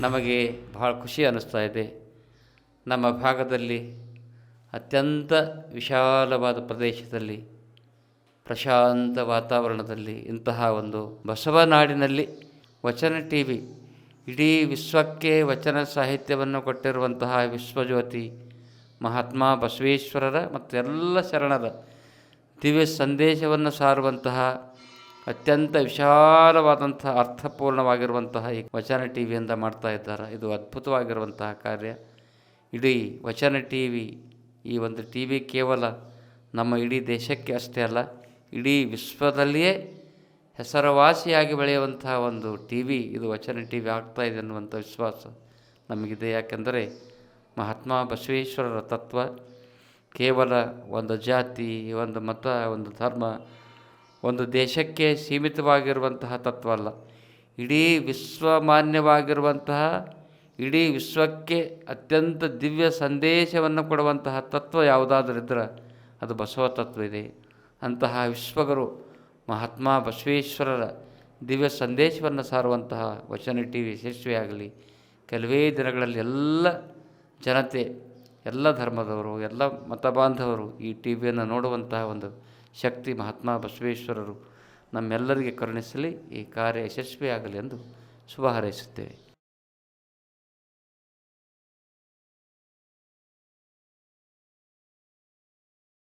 ನಮಗೆ ಬಹಳ ಖುಷಿ ಅನ್ನಿಸ್ತಾ ಇದೆ. ನಮ್ಮ ಭಾಗದಲ್ಲಿ ಅತ್ಯಂತ ವಿಶಾಲವಾದ ಪ್ರದೇಶದಲ್ಲಿ ಪ್ರಶಾಂತ ವಾತಾವರಣದಲ್ಲಿ ಇಂತಹ ಒಂದು ಬಸವನಾಡಿನಲ್ಲಿ ವಚನ ಟಿ ವಿ ಇಡೀ ವಿಶ್ವಕ್ಕೆ ವಚನ ಸಾಹಿತ್ಯವನ್ನು ಕೊಟ್ಟಿರುವಂತಹ ವಿಶ್ವಜ್ಯೋತಿ ಮಹಾತ್ಮ ಬಸವೇಶ್ವರರ ಮತ್ತು ಎಲ್ಲ ಶರಣರ ದಿವ್ಯ ಸಂದೇಶವನ್ನು ಸಾರುವಂತಹ ಅತ್ಯಂತ ವಿಶಾಲವಾದಂತಹ ಅರ್ಥಪೂರ್ಣವಾಗಿರುವಂತಹ ಈ ವಚನ ಟಿ ವಿಯಿಂದ ಮಾಡ್ತಾ ಇದ್ದಾರೆ. ಇದು ಅದ್ಭುತವಾಗಿರುವಂತಹ ಕಾರ್ಯ. ಇಡೀ ವಚನ ಟಿ ವಿ ಈ ಒಂದು ಟಿ ವಿ ಕೇವಲ ನಮ್ಮ ಇಡೀ ದೇಶಕ್ಕೆ ಅಷ್ಟೇ ಅಲ್ಲ, ಇಡೀ ವಿಶ್ವದಲ್ಲಿಯೇ ಹೆಸರುವಾಸಿಯಾಗಿ ಬೆಳೆಯುವಂತಹ ಒಂದು ಟಿ ವಿ ಇದು ವಚನ ಟಿ ವಿ ಇದೆ ಅನ್ನುವಂಥ ವಿಶ್ವಾಸ ನಮಗಿದೆ. ಯಾಕೆಂದರೆ ಮಹಾತ್ಮ ಬಸವೇಶ್ವರರ ತತ್ವ ಕೇವಲ ಒಂದು ಜಾತಿ, ಒಂದು ಮತ, ಒಂದು ಧರ್ಮ ಒಂದು ದೇಶಕ್ಕೆ ಸೀಮಿತವಾಗಿರುವಂತಹ ತತ್ವ ಅಲ್ಲ ಇಡೀ ವಿಶ್ವಮಾನ್ಯವಾಗಿರುವಂತಹ, ಇಡೀ ವಿಶ್ವಕ್ಕೆ ಅತ್ಯಂತ ದಿವ್ಯ ಸಂದೇಶವನ್ನು ಕೊಡುವಂತಹ ತತ್ವ ಯಾವುದಾದ್ರಿದ್ರೆ ಅದು ಬಸವ ತತ್ವ ಇದೆ. ಅಂತಹ ವಿಶ್ವಗುರು ಮಹಾತ್ಮ ಬಸವೇಶ್ವರರ ದಿವ್ಯ ಸಂದೇಶವನ್ನು ಸಾರುವಂತಹ ವಚನ ಟಿ ವಿ ಯಶಸ್ವಿಯಾಗಲಿ. ಕೆಲವೇ ದಿನಗಳಲ್ಲಿ ಎಲ್ಲ ಜನತೆ, ಎಲ್ಲ ಧರ್ಮದವರು, ಎಲ್ಲ ಮತ ಬಾಂಧವರು ಈ ಟಿ ವಿಯನ್ನು ನೋಡುವಂತಹ ಒಂದು ಶಕ್ತಿ ಮಹಾತ್ಮ ಬಸವೇಶ್ವರರು ನಮ್ಮೆಲ್ಲರಿಗೆ ಕರುಣಿಸಲಿ ಈ ಕಾರ್ಯ ಯಶಸ್ವಿಯಾಗಲಿ ಎಂದು ಶುಭ ಹಾರೈಸುತ್ತೇವೆ.